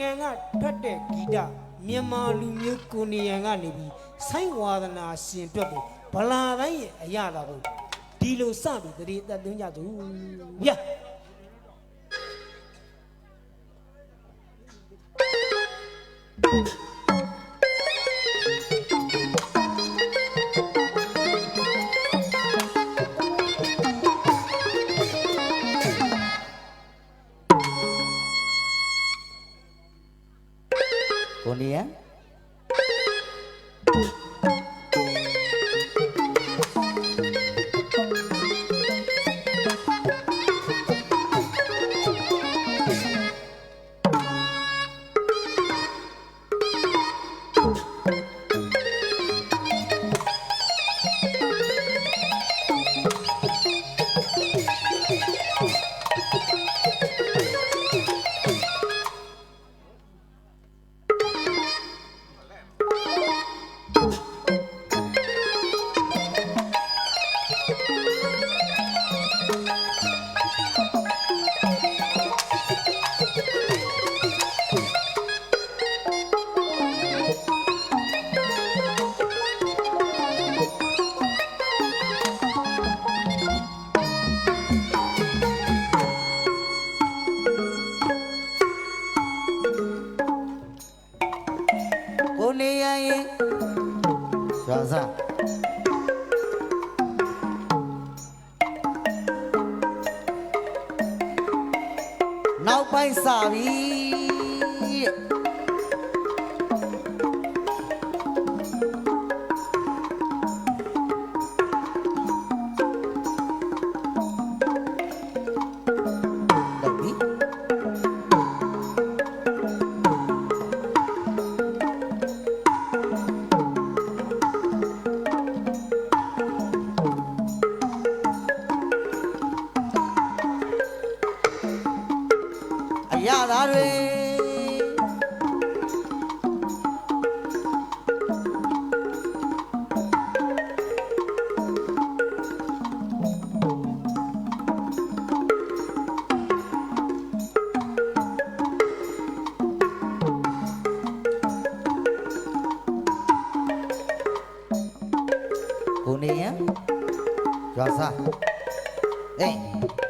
နိုင်ငံကထွက်တဲ့ဂီတမြန်မာလူမျိုးကိုနေရန်ကနေပြီးဆိုင်းဝါဒနာရှင်အတွက်ကိုဗလာတိုင်းရဲ့အရာတာကိုဒီလိုစပြီးတတိသက်သွင်းကြသူဗျာ ရွာ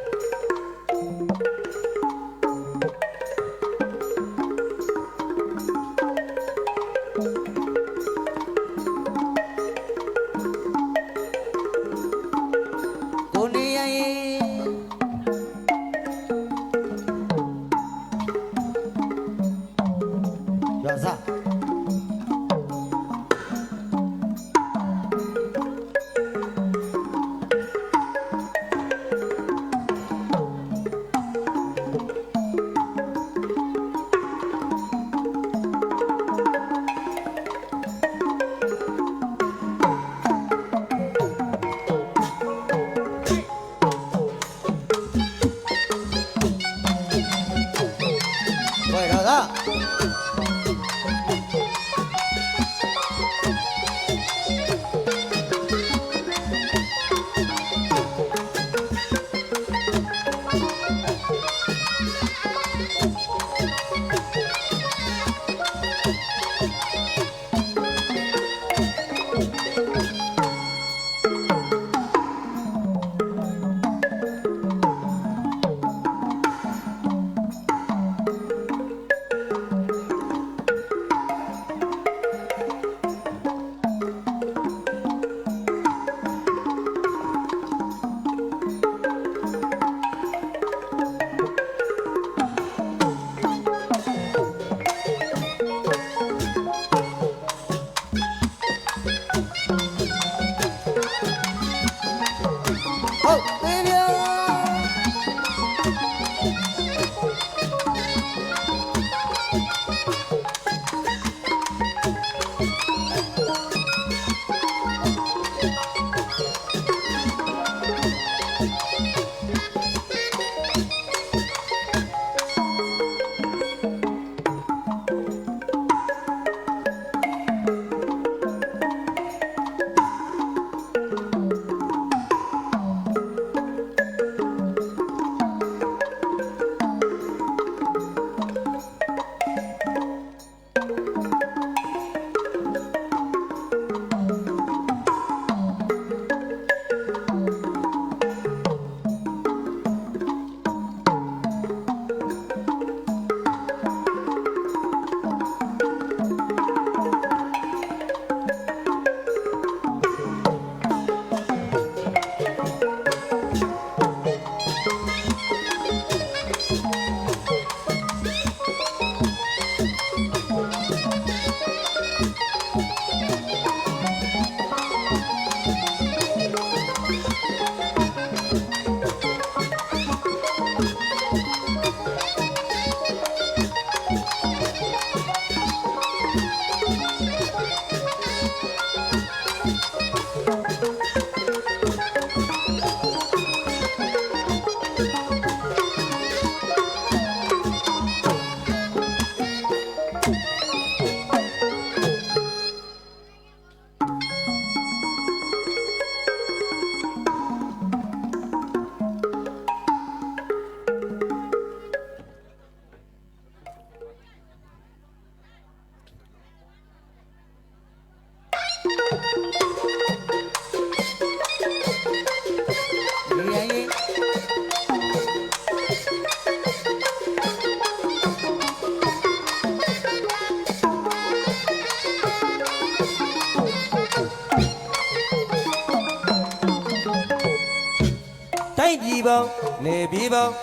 နေပြည်ပေါင်း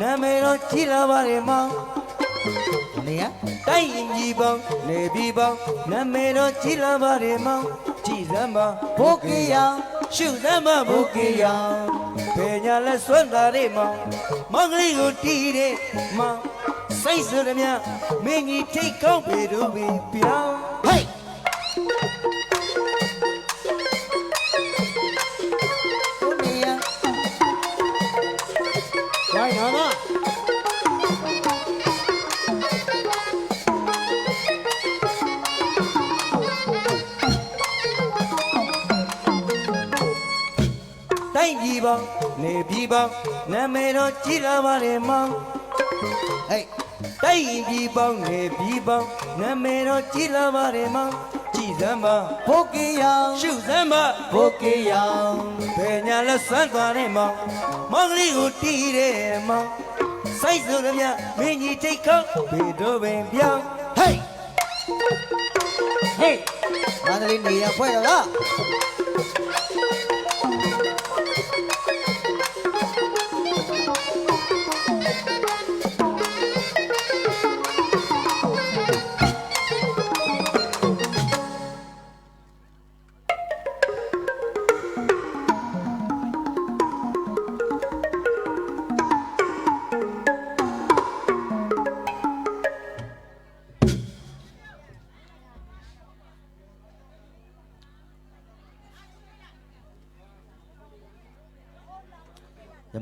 နာမည်တော်ကြီးလာပါရဲ့မောင်နေရတိုင်းပြည်ပေါင်းနေပြည်ပေါင်းနာမည်တော်ကြီးလာပါရဲ့မောင်ကြည်စမ်းပါဘိုကေယံရှုစမ်းပါဘုကေယံဘယ်ညာလဲစွန့်တာတဲ့မောင်မောင်ကလေးကိုတီးတဲ့မောင်စိတ်ဆိုရမြမင်းကြီးထိတ်ကောင်းပေတို့ပြီပြောင်း နေပြည်ပေါင်းနာမည်တော်ကြီးလာပါလေမောင်ဟေးတိုင်းပြည်ပေါင်းနေပြည်ပေါင်းနာမည်တော်ကြီးလာပါလေမောင်ကြည်စမ်းပါဘိုကေယံရှုစမ်းပါဘိုကေယံဘယ်ညာလဲစွန့်သွားတဲ့မောင်မောင်ကလေးကိုတီးတဲ့မောင်စိတ်ဆိုရမြမင်းကြီးထိတ်ကောင်းပေတို့ပင်ပြောင်းဟေးဟေးမန္တလေးနေရဖွဲ့တော့လား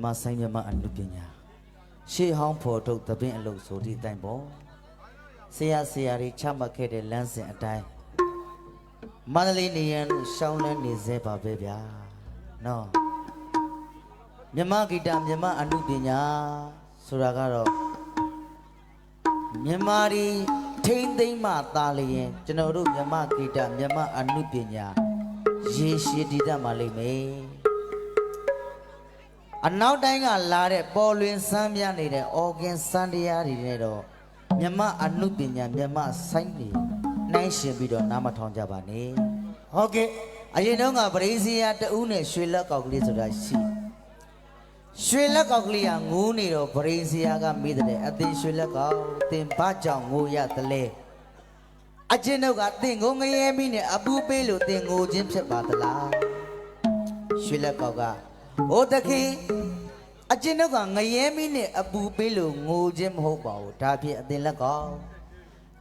မြမဆိုင်မြမအနုပညာရှေးဟောင်းဖော်ထုတ်သပင်းအလုပ်ဆိုဒီအတိုင်းပေါ့ဆရာဆရာတွေချမှတ်ခဲ့တဲ့လမ်းစဉ်အတိုင်းမန္တလေးနေရန်လို့ရှောင်းလန်းနေစေပါပဲဗျာနော်မြမဂီတမြမအနုပညာဆိုတာကတော့မြန်မာဒီထိမ့်သိမ့်မှသားလျင်ကျွန်တော်တို့မြမဂီတမြမအနုပညာရေရှည်တည်တတ်မှလိမ့်မယ် အနောက်တိုင်းကလာတဲ့ပေါ်လွင်စမ်းပြနေတဲ့အော်ဂင်စမ်းတရားတွေနဲ့တော့မြမအနုပညာမြမဆိုင်တွေနှိုင်းရှင်ပြီးတော့နားမထောင်ကြပါနဲ့ဟုတ်ကဲ့အရင်တုန်းကပရိစီယာတဦးနဲ့ရွှေလက်ကောက်ကလေးဆိုတာရှိရွှေလက်ကောက်ကလေးကငိုးနေတော့ပရိစီယာကမေးတဲ့အသင်ရွှေလက်ကောက်သင်ဘာကြောင့်ငိုရသလဲအချင်းတို့ကသင်ကိုငရဲမိနဲ့အပူပေးလို့သင်ငိုခြင်းဖြစ်ပါသလားရွှေလက်ကောက်က အိုတခင်အချင်းတို့ကငရဲမိနဲ့အပူပေးလို့ငိုခြင်းမဟုတ်ပါဘူးဒါဖြင့်အသင်လက်ကောက်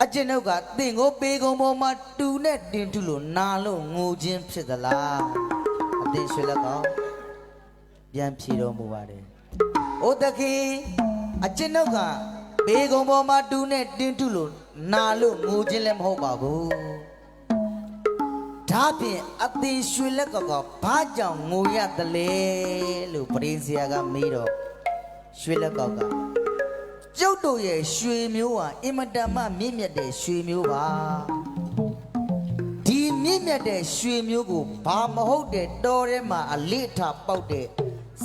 အကျဉ်ုပ်ကတင့်ကိုပေကုံပေါ်မှာတူနဲ့တင်ထုလို့နာလို့ငိုခြင်းဖြစ်သလားအသင်ရွှေလက်ကောင်ပြန်ဖြေတော်မူပါတယ်။အိုတခင်အကျဉ်ုပ်ကပေကုံပေါ်မှာတူနဲ့တင်ထုလို့နာလို့ငိုခြင်းလည်းမဟုတ်ပါဘူး။ ဒါဖြင့်အသင်ရွှေလက်ကောင်ကဘာကြောင့်ငိုရသလဲလို့ပရိန်ဆရာကမေးတော့ရွှေလက်ကောင်ကကျုပ်တို့ရဲ့ရွှေမျိုးဟာအင်မတန်မှမြင့်မြတ်တဲ့ရွှေမျိုးပါဒီမြင့်မြတ်တဲ့ရွှေမျိုးကိုဘာမဟုတ်တဲ့တော်ထဲမှာအလေးထားပေါက်တဲ့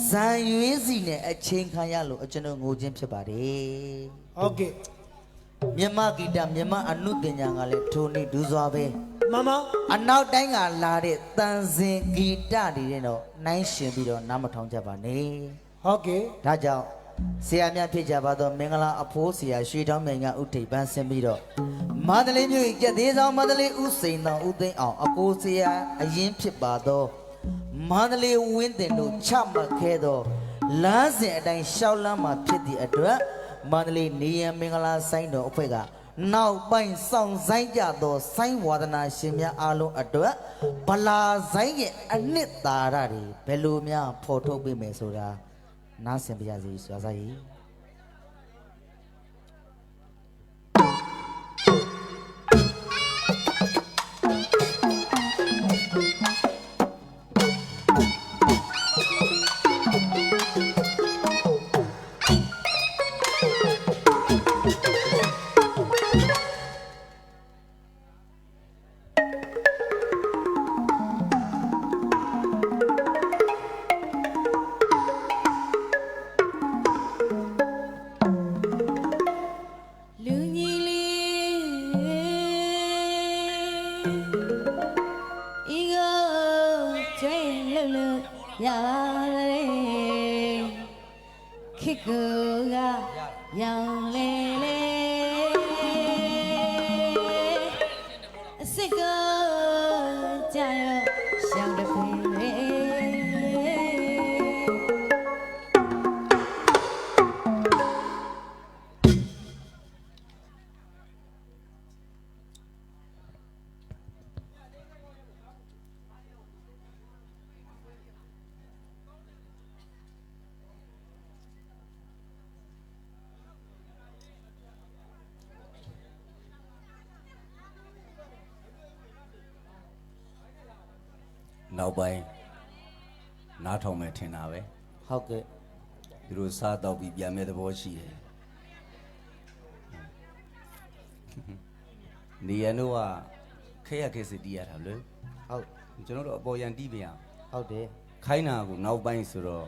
ဇံရွေးစီနဲ့အချိန်ခံရလို့အကျွန်တော်ငိုခြင်းဖြစ်ပါတယ်ဟုတ်ကဲ့မြမဂီတမြမအနုပညာကလည်းထိုနည်းဒူးစွာပဲ မမအနောက်တိုင်းကလာတဲ့တန်စင်ဂီတတွေနဲ့တော့နှိုင်းရှင်ပြီးတော့နားမထောင်ကြပါနဲ့ဟုတ်ကဲ့ဒါကြောင့်ဆရာများဖြစ်ကြပါတော့မင်္ဂလာအဖိုးဆရာရွှေတောင်းမြိုင်ကဥထိပ်ပန်းဆင်းပြီးတော့မန္တလေးမြို့ကြက်သေးဆောင်မန္တလေးဥစိန်တော်ဥသိမ်းအောင်အကိုဆရာအရင်ဖြစ်ပါတော့မန္တလေးဝင်းတင်တို့ချမှတ်ခဲ့တော့လမ်းစဉ်အတိုင်းရှောက်လမ်းမှာဖြစ်သည့်အတွက်မန္တလေးနေရန်မင်္ဂလာဆိုင်တော်အဖွဲ့က နောက်ပိုင်းစောင့်ဆိုင်ကြသောဆိုင်းဝါဒနာရှင်များအားလုံးအတွက်ဗလာဆိုင်ရဲ့အနှစ်သာရတွေဘယ်လိုများဖော်ထုတ်ပေးမယ်ဆိုတာနားဆင်ပြရစီစွာစားရီ နောက်ပိုင်းနားထောင်မယ်ထင်တာပဲဟုတ်ကဲ့သူတို့စားတော့ပြီးပြန်မဲ့သဘောရှိတယ်နေရန်တို့ကခက်ရခက်စစ်တီးရတာလေဟုတ်ကျွန်တော်တို့အပေါ်ရန်တီးပြန်ဟုတ်တယ်ခိုင်းတာကိုနောက်ပိုင်းဆိုတော့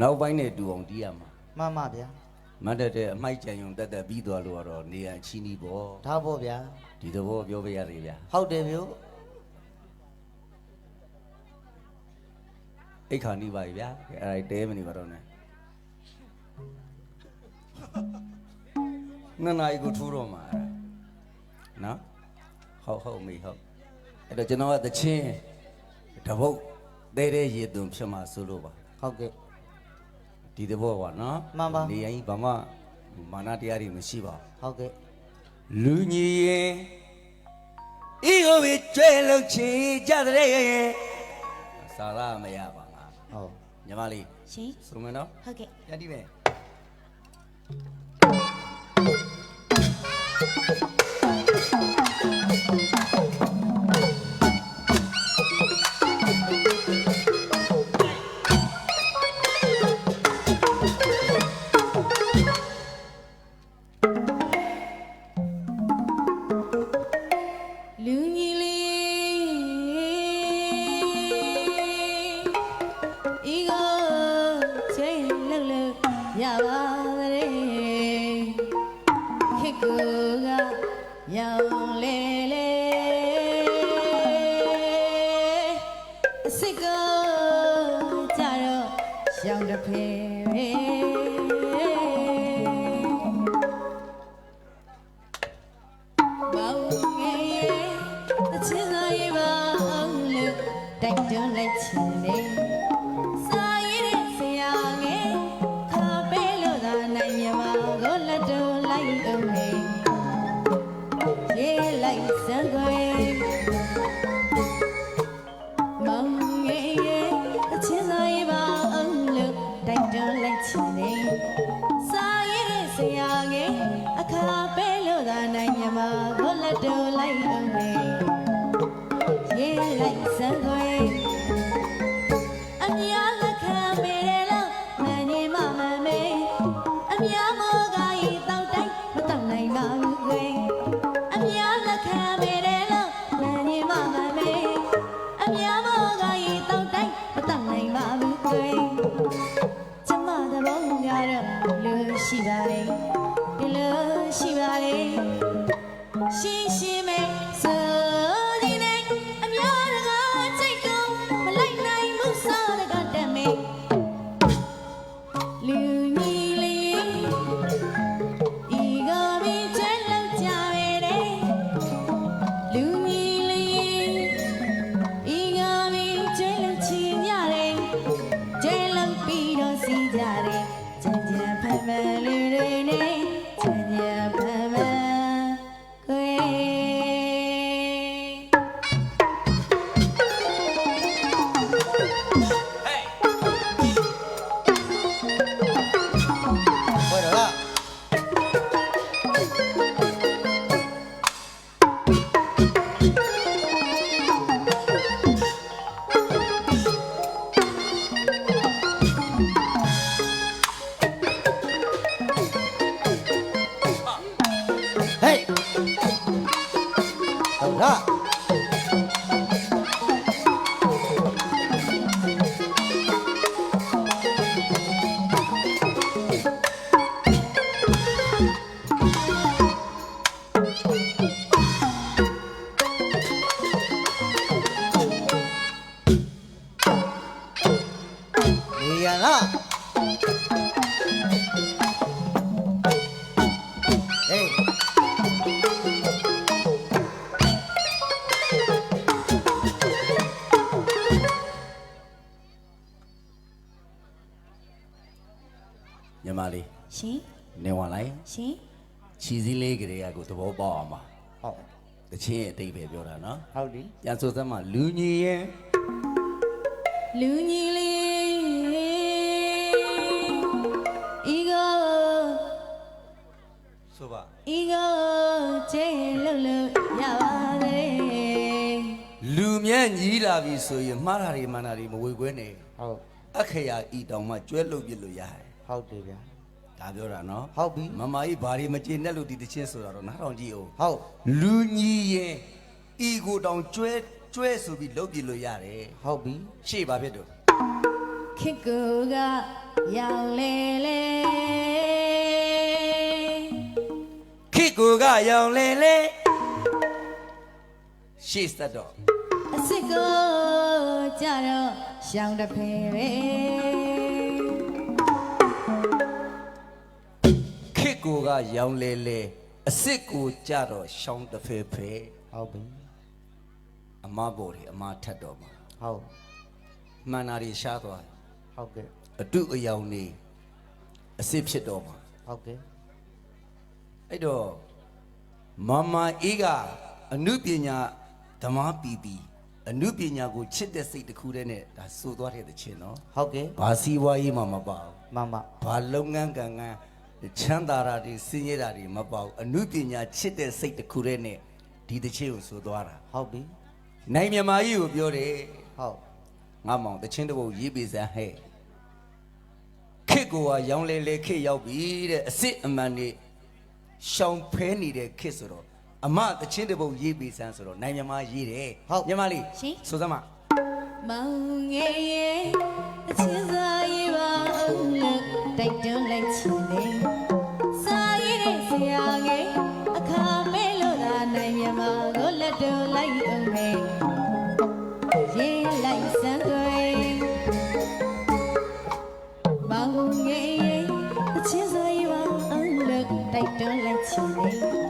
နောက်ပိုင်းနဲ့တူအောင်တီးရမှာမှန်ပါဗျာမတ်တက်တဲ့အမိုက်ကြံယုံတက်တက်ပြီးသွားလို့ကတော့နေရန်ချီနီပေါ့ဒါပေါ့ဗျာဒီသဘောပြောပြရတယ်ဗျာဟုတ်တယ်မျိုး အိတ်ခါနေပါပြီဗျာအဲ့ဒါတဲမနေပါတော့နဲ့နှစ်နာရီကိုထိုးတော့မှာအဲ့ဒါနော်ဟုတ်ဟုတ်မေဟုတ်အဲ့တော့ကျွန်တော်ကတချင်းတပုတ်တဲတဲရေသွန်ဖြစ်မှာဆိုလို့ပါဟုတ်ကဲ့ဒီသဘောပါနော်မှန်ပါနေရင်ဘာမှမာနတရားတွေမရှိပါဘူးဟုတ်ကဲ့လူညီရင်ဤကိုပဲကျွဲလုံးချီကြတဲ့စာရမရပါငါ ဟုတ်ညီမလေးရှင်ဆိုမယ်နော်ဟုတ်ကဲ့ပြန်ဒီမယ် ရှောင်းတစ်ဖေဘော ရှင်ခြီစည်းလေးကလေးကကိုသဘောပေါက်အောင်ပါဟုတ်တချင်းရဲ့အတိတ်ပဲပြောတာနော်ဟုတ်တယ်ပြန်ဆိုစမ်းမလူညီရဲ့လူညီလေးဤကိုဆိုပါဤကိုချဲလို့လို့ရပါသေးလူမြတ်ညီးလာပြီဆိုရင်မှားတာတွေမှန်တာတွေမဝေခွဲနဲ့ဟုတ်အခရာဤတောင်မှကျွဲလုတ်ပြစ်လို့ရတယ်ဟုတ်တယ်ဗျာ ဒါပြောတာနော်ဟုတ်ပြီမမကြီးဘာတွေမကျေနပ်လို့ဒီတချင်းဆိုတာတော့နားထောင်ကြည့်အောင်ဟုတ်လူညီရင်ဤကိုတောင်ကျွဲကျွဲဆိုပြီးလုတ်ပြစ်လို့ရတယ်ဟုတ်ပြီရှေ့ပါဖြစ်တော့ခေတ်ကူကရောင်လေလေခိကိုကရောင်လေလေရှေ့စက်တော့အစ်စ်ကိုကြတော့ရှောင်းတစ်ဖေပဲ ကိုကရောင်လေလေအစ်စ်ကိုကြတော့ရှောင်းတစ်ဖဲဖဲဟုတ်ပြီအမဘော်တွေအမထက်တော့မှာဟုတ်မှန်တာတွေရှားသွားတယ်ဟုတ်ကဲ့အတုအယောင်နေအစ်စ်ဖြစ်တော့မှာဟုတ်ကဲ့အဲ့တော့မမအေးကအနုပညာဓမ္မပီပီအနုပညာကိုချစ်တဲ့စိတ်တစ်ခုတည်းနဲ့ဒါစိုးသွားတဲ့တခြင်းနော်ဟုတ်ကဲ့ဘာစီဝါရေးမှမပါဘူးမမဘာလုပ်ငန်းကံကံ ချမ်းသာတာတွေစင်ရတာတွေမပေါ့ဘူးအနုပညာချစ်တဲ့စိတ်တစ်ခုတည်းနဲ့ဒီတစ်ချင်းကိုဆိုသွားတာဟုတ်ပြီနိုင်မြမာကြီးကိုပြောတယ်ဟုတ်ငါမောင်တစ်ချင်းတစ်ပုတ်ရေးပေးစမ်းဟဲ့ခစ်ကိုကရောင်းလဲလဲခစ်ရောက်ပြီတဲ့အစ်စ်အမှန်နေရှောင်ဖဲနေတဲ့ခစ်ဆိုတော့အမတစ်ချင်းတစ်ပုတ်ရေးပေးစမ်းဆိုတော့နိုင်မြမာရေးတယ်မြမလေးဆိုစမ်းမမောင်ငယ်ရဲ့အချစ်စားရေးပါအောင်လို့ တိုက်တွန်းလိုက်ချင်တယ်စားရည်တဲ့ဆရာငယ်အခါမဲလို့သာနိုင်မြမကိုလက်တော်လိုက်အောင်မယ်ရေးလိုက်စမ်းကြွယ်မောင်ငယ်ရဲ့အချစ်စားရေးပါအောင်လို့တိုက်တွန်းလိုက်ချင်တယ်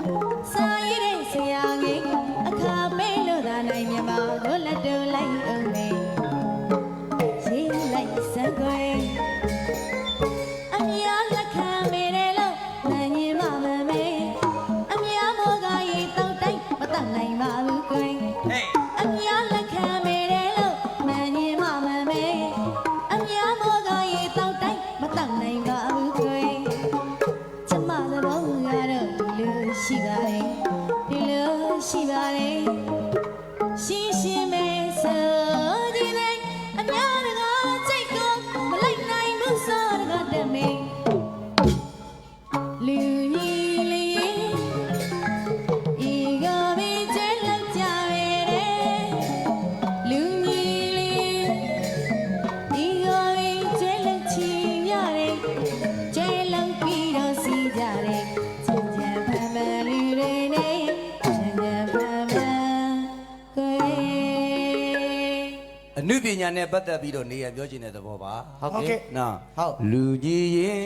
ညာနဲ့ပတ်သက်ပြီးတော့နေရပြောချင်တဲ့သဘောပါဟုတ်ကဲ့နော်ဟုတ်လူကြီးရင်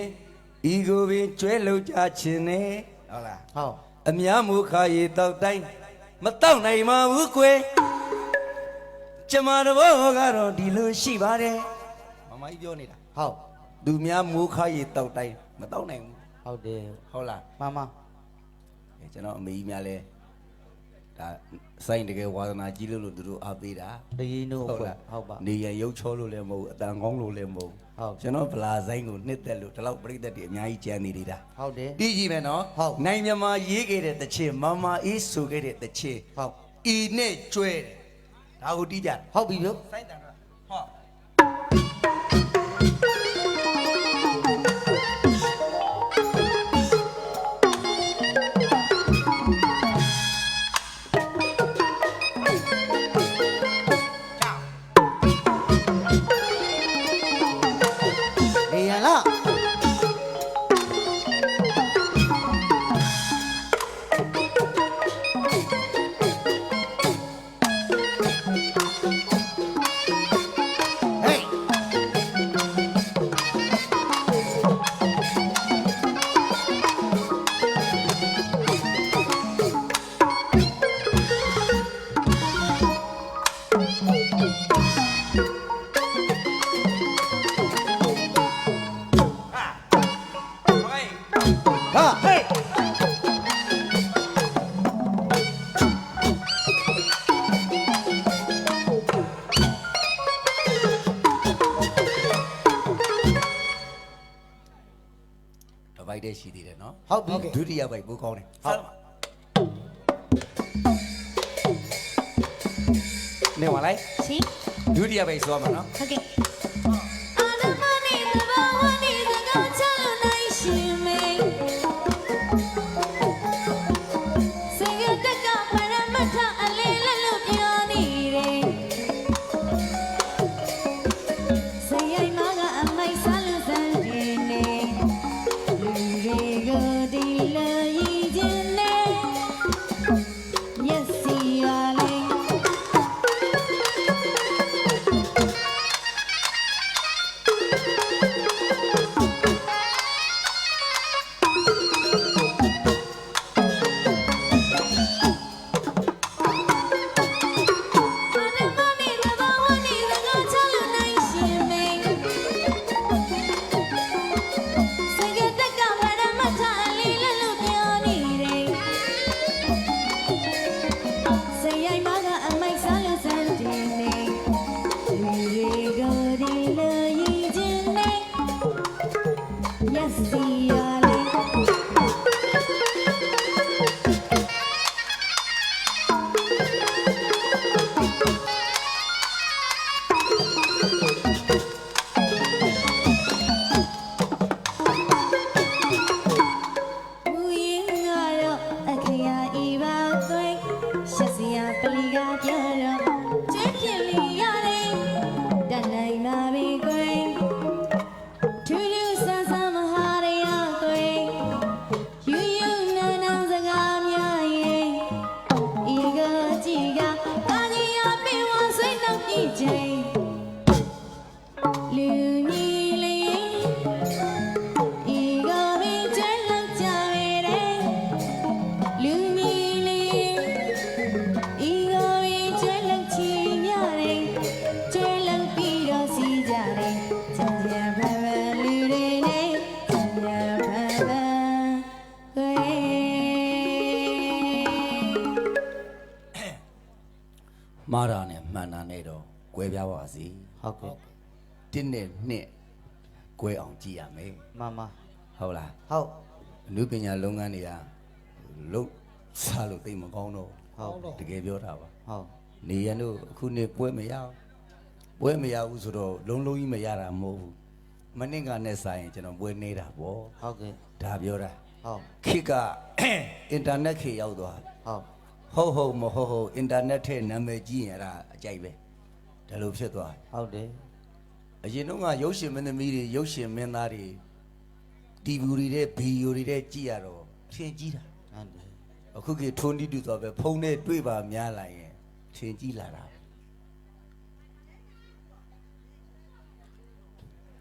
ဤကိုပင်ကျွဲလုံကြခြင်းနဲ့ဟုတ်လားဟုတ်အများမူခါရီတောက်တိုင်းမတောက်နိုင်ပါဘူးကွယ်ကျမတဘောကတော့ဒီလိုရှိပါတယ်မမကြီးပြောနေတာဟုတ်သူများမူခါရီတောက်တိုင်းမတောက်နိုင်ဘူးဟုတ်တယ်ဟုတ်လားမမအဲကျွန်တော်အမေကြီးများလဲ ဒါစိုင်းတကယ်ဝါသနာကြီးလို့လို့သူတို့အားပေးတာတရင်တို့ဟုတ်အဖွဲ့လားဟုတ်ပါနေရရုပ်ချောလို့လည်းမဟုတ်ဘူးအတန်ကောင်းလို့လည်းမဟုတ်ဘူးဟုတ်ကျွန်တော်ဗလာဆိုင်ကိုနှစ်သက်လို့ဒီလောက်ပြိသက်တွေအများကြီးကြံနေနေတာဟုတ်တယ်တီးကြည့်မယ်နော်ဟုတ်နိုင်မြမာရေးခဲ့တဲ့တချင်မမအေးဆိုခဲ့တဲ့တချင်ဟုတ်ဤနဲ့ကျွဲတယ်ဒါကိုတီးကြတယ်ဟုတ်ပြီဗျစိုင်းတန်က ဟုတ်ပြီဒုတိယပိုက်ပိုကောင်းတယ်ဟုတ်နေပါလိုက်ရှင်ဒုတိယပိုက်ဆိုရမှာနော်ဟုတ်ကဲ့ က်စရာ တင်းနဲ့နှစ်꿰အောင်ကြည့်ရမယ်မမဟုတ်လားဟုတ်အနုပညာလုပ်ငန်းတွေကလုံးစားလို့သိပ်မကောင်းတော့ဟုတ်ဘူးတကယ်ပြောတာပါဟုတ်နေရန်တို့အခုနေပွဲမရဘူးပွဲမရဘူးဆိုတော့လုံးလုံးကြီးမရတာမဟုတ်ဘူးမနစ်ကနဲ့ဆိုင်ကျွန်တော်ပွဲနေတာပေါ့ဟုတ်ကဲ့ဒါပြောတာဟုတ်ခေတ်ကအင်တာနက်ခေတ်ရောက်သွားဟုတ်ဟုတ်ဟုတ်မဟုတ်ဟုတ်အင်တာနက်ထဲနာမည်ကြီးရင်အဲ့ဒါအကြိုက်ပဲဒါလိုဖြစ်သွားဟုတ်တယ် အရင်တော့ကရုပ်ရှင်မင်းသမီးတွေရုပ်ရှင်မင်းသားတွေတီဗီတွေတဲ့ဗီဒီယိုတွေတဲ့ကြည့်ရတော့ထင်ကြီးတာဟုတ်တယ်အခုကထုံးတီးတူဆိုပဲဖုန်းနဲ့တွေ့ပါများလာရင်ထင်ကြီးလာတာ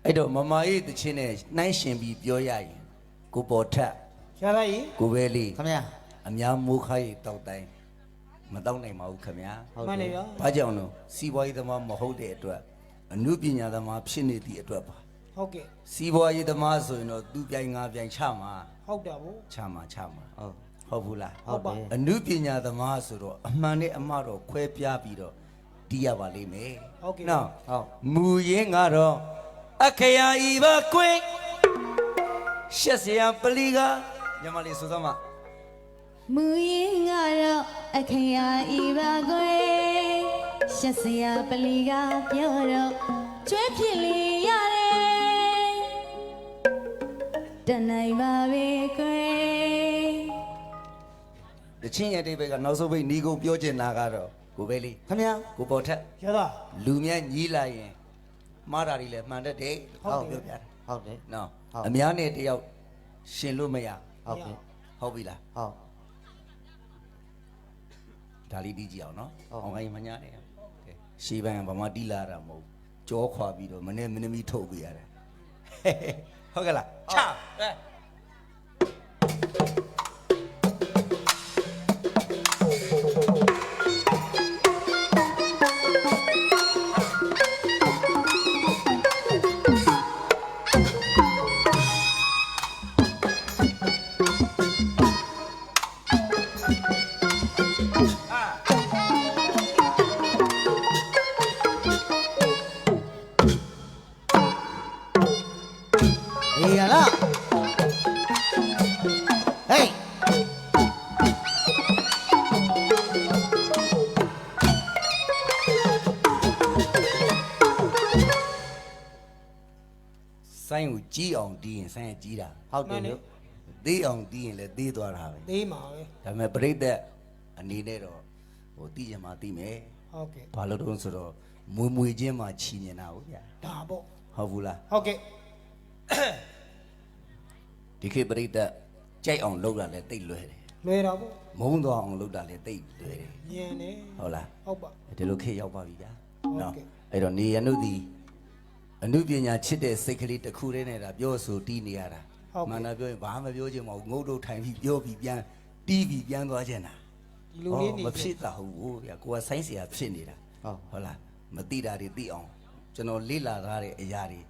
အဲ့တော့မမရေးတချင်းနဲ့နှိုင်းရှင်ပြီးပြောရရင်ကိုပေါ်ထက်ရသားကြီးကိုပဲလေးခမရအများမိုးခါရီတောက်တိုင်းမတောက်နိုင်ပါဘူးခင်ဗျာဟုတ်မှန်တတယ်ယ်ဗျာ။ဘာကြောင့်လဲစီးပွားရေးသမားမဟုတ်တဲ့အတွက် အမှုပညာသမားဖြစ်နေသည့်အတွက်ပါဟုတ်ကဲ့။စီးပွားရေးသမားဆိုရင်တော့သူပြိုင်ငါပြိုင်ချမှာဟုတ်တာဗော ချမှာချမှာဟုတ်ဟုတ်ဘူးလားဟုတ်တယ်အမှုပညာသမားဆိုတော့အမှန်နဲ့အမှားတော့ခွဲပြားပြီးတော့တီးရပါလိမ့်မယ်ဟုတ်ကဲ့ နော်ဟုတ်မူရင်းကတော့အခရာဤပါကွင်းရှက်စရာပလီကညမလေးဆိုသမှာမူရင်ကတော့အခရာဤပါကွယ် ရှက်စရာပလီကပြောတော့ကျွဲဖြစ်လေရတယ်တနိုင်ပါပဲကွယ်တချင်းရဲ့အတိတ်ဘက်ကနောက်ဆုံးပိတ်ညီကိုပြောချင်တာကတော့ကိုပဲလေးခမရကိုပေါ်ထက်ရသားလူမြတ်ညီးလာရင်မှားတာတွေလည်းမှန်တတ်တယ်ဟုတ်တယ်ပြောပြတာဟုတ်တယ်နော်ဟုတ်အများနဲ့တယောက်ရှင်လို့မရဟုတ်ကဲ့ဟုတ်ပြီလားဟုတ်ဒါလေးတီးကြည့်အောင်နော်ဟုတ်အောင်ခိုင်းမညာနဲ့ကဲ ရှေးပိုင်းကဘာမှတီးလာတာမဟုတ်ဘူးကြောခွာပြီးတော့မနေ့မနေ့မီထုတ်ပေးရတယ်ဟဲ့ဟဲ့ဟုတ်ကဲ့လားချအဲ ဆိုင်းကိုကြီးအောင်တီးရင်ဆိုင်းကကြီးတာဟုတ်တယ်လို့သေးအောင်တီးရင်လည်းသေးသွားတာပဲသေးမှာပဲဒါပေမဲ့ပြိတ္တအနေနဲ့တော့ဟိုတီးချင်မှတီးမယ်ဟုတ်ကဲ့ဘာလို့တုံးဆိုတော့မွေမွေချင်းမှချီနေတာဟုတ်ဗျာဒါပေါ့ဟုတ်ဘူးလားဟုတ်ကဲ့ဒီခေတ်ပြိတ္တကြိုက်အောင်လုပ်တာလည်းတိတ်လွယ်တယ်လွယ်တာပေါ့မုန်းသွားအောင်လုပ်တာလည်းတိတ်လွယ်တယ်ညံတယ်ဟုတ်လားဟုတ်ပါဒီလိုခေတ်ရောက်ပါပြီဗျာဟုတ်နော်ကဲ့အဲ့တော့နေရနုသည် အနုပညာချစ်တဲ့စိတ်ကလေးတစ်ခုတည်းနဲ့ဒါပြောဆိုတီးနေရတာ ဟုတ် မှ ကဲ့ န်တာပြောရင်ဘာမှမပြောချင်ပါဘူးငုတ်တုတ်ထိုင်ပြီးပြောပြီးပြန်တီးပြီးပြန်သွားချင်တာ ဒီလိုလေးနေ မဖြစ်တာဟုတ်ဘူးဗျာကိုကဆိုင်းเสียဖြစ်နေတာ ဟုတ် ဟုတ်လားမသိတာတွေသိအောင်ကျွန်တော်လေ့လာထားတဲ့အရာတွေ